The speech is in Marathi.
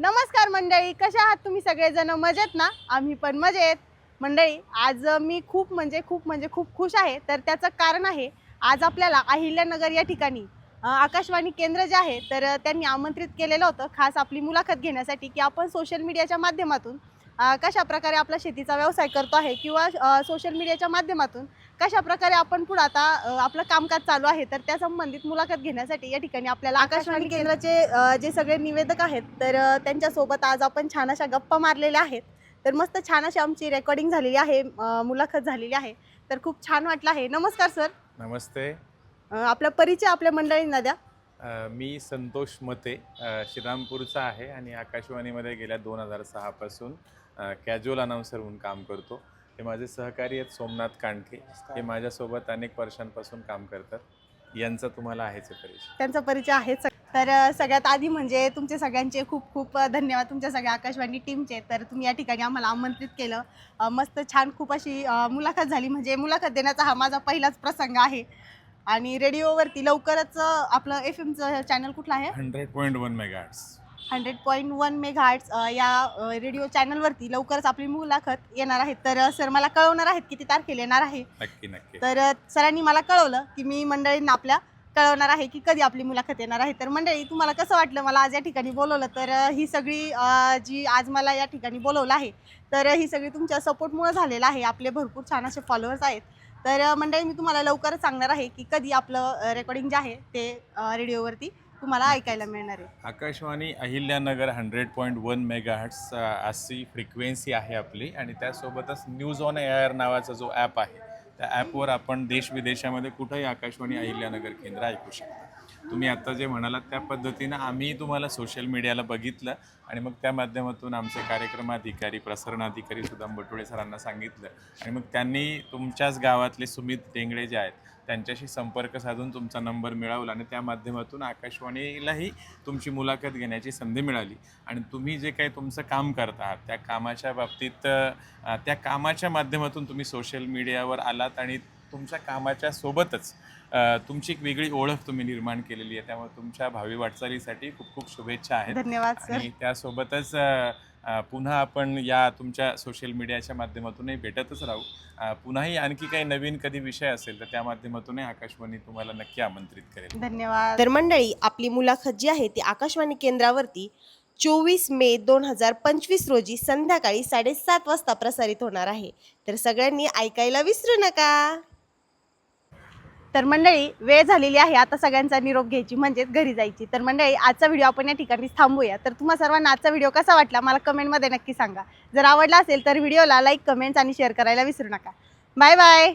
नमस्कार मंडळी कशा आहात तुम्ही सगळेजण? मजेत ना? आम्ही पण मजेत. मंडळी आज मी खूप म्हणजे खूप म्हणजे खूप खुश आहे. तर त्याचं कारण आहे आज आपल्याला अहिल्यानगर या ठिकाणी आकाशवाणी केंद्र जे आहे तर त्यांनी आमंत्रित केलेलं होतं खास आपली मुलाखत घेण्यासाठी की आपण सोशल मीडियाच्या माध्यमातून कशा प्रकारे आपला शेतीचा व्यवसाय करतो आहे किंवा सोशल मीडियाच्या माध्यमातून कशा प्रकारे आपण पुढे आता अ, आपलं कामकाज चालू आहे तर त्या संबंधित मुलाखत घेण्यासाठी या ठिकाणी आपल्याला आकाशवाणी केंद्राचे अ, जे सगळे निवेदक आहेत तर अ, त्यांच्यासोबत आज आपण छान अशा गप्पा मारलेल्या आहेत. तर मस्त छान अशी आमची रेकॉर्डिंग झालेली आहे अ, मुलाखत झालेली आहे. तर खूप छान वाटलं आहे. नमस्कार सर. नमस्ते. अ, आपला परिचय आपल्या मंडळींना द्या. अ, मी संतोष मते अ, श्रीरामपूरचा आहे आणि आकाशवाणीमध्ये गेल्या दोन हजार सहापासून कॅज्युअल अनाऊन्सर म्हणून काम करतो. हे माझे सहकारी आहेत सोमनाथ कांडके. हे माझ्यासोबत अनेक वर्षांपासून काम करतात. यांचा तुम्हाला आहेच आहे परिचय. त्यांचा परिचय आहेच. तर सगळ्यात आधी म्हणजे तुमचे सगळ्यांचे खूप खूप धन्यवाद. तुमच्या सगळ्या आकाशवाणी टीमचे. तर तुम्ही या ठिकाणी आम्हाला आमंत्रित केलं. मस्त छान खूप अशी मुलाखत झाली. म्हणजे मुलाखत देण्याचा हा माझा पहिलाच प्रसंग आहे. आणि रेडिओवरती लवकरच आपलं एफ एमचं चॅनल कुठलं आहे? Hundred point one megahertz hundred point one megahertz या रेडिओ चॅनलवरती लवकरच आपली मुलाखत येणार आहे. तर सर मला कळवणार आहेत किती तारखेला येणार आहे. नक्की नक्की. तर सरांनी मला कळवलं की मी मंडळींना आपल्या कळवणार आहे की कधी आपली मुलाखत येणार आहे. तर मंडळी तुम्हाला कसं वाटलं? मला आज या ठिकाणी बोलवलं. तर ही सगळी जी आज मला या ठिकाणी बोलवलं आहे तर ही सगळी तुमच्या सपोर्टमुळे झालेलं आहे. आपले भरपूर छान असे फॉलोअर्स आहेत. तर मंडळी मी तुम्हाला लवकरच सांगणार आहे की कधी आपलं रेकॉर्डिंग जे आहे ते रेडिओवरती तुम्हाला ऐकायला मिळणार आहे. Akashvani Ahilyanagar hundred point one megahertz अशी फ्रिक्वेन्सी आहे आपली आणि त्यासोबतच न्यूज ऑन एअर नावाचा जो ॲप आहे त्या ॲपवर आपण देश विदेशामध्ये कुठंही आकाशवाणी अहिल्यानगर केंद्र ऐकू शकता. तुम्ही आत्ता जे म्हणालात त्या पद्धतीनं आम्ही तुम्हाला सोशल मीडियाला बघितलं आणि मग त्या माध्यमातून आमचे कार्यक्रमाधिकारी प्रसारणाधिकारी सुदाम बटोळे सरांना सांगितलं. आणि मग त्यांनी तुमच्याच गावातले सुमित टेंगडे जे आहेत त्यांच्याशी संपर्क साधून तुमचा नंबर मिळवला आणि त्या माध्यमातून आकाशवाणीलाही तुमची मुलाखत घेण्याची संधी मिळाली. आणि तुम्ही जे काही तुमचं काम करत आहात त्या कामाच्या बाबतीत त्या कामाच्या माध्यमातून तुम्ही सोशल मीडियावर आलात आणि तुमच्या कामाच्या सोबतच तुमची एक वेगळी ओळख तुम्ही निर्माण केलेली आहे. त्यामुळे तुमच्या भावी वाटचालीसाठी खूप खूप शुभेच्छा आहेत. धन्यवाद सर. आणि त्यासोबतच पुन्हा आपण या तुमच्या सोशल मीडियाच्या माध्यमातूनही भेटतच राहू. पुन्हाही आणखी काही नवीन कधी विषय असेल तर त्या माध्यमातूनही आकाशवाणी तुम्हाला नक्की आमंत्रित करेल. धन्यवाद. तर मंडळी आपली मुलाखत जी आहे ती आकाशवाणी केंद्रावरती चोवीस मे दोन हजार पंचवीस रोजी संध्याकाळी साडेसात वाजता प्रसारित होणार आहे. तर सगळ्यांनी ऐकायला विसरू नका. तर मंडळी वेळ झालेली आहे आता सगळ्यांचा निरोप घ्यायची म्हणजेच घरी जायची. तर मंडळी आजचा व्हिडिओ आपण या ठिकाणी थांबूया. तर तुम्हा सर्वांना आजचा व्हिडिओ कसा वाटला मला कमेंटमध्ये नक्की सांगा. जर आवडला असेल तर व्हिडिओला लाईक कमेंट्स आणि शेअर करायला विसरू नका. Bye bye!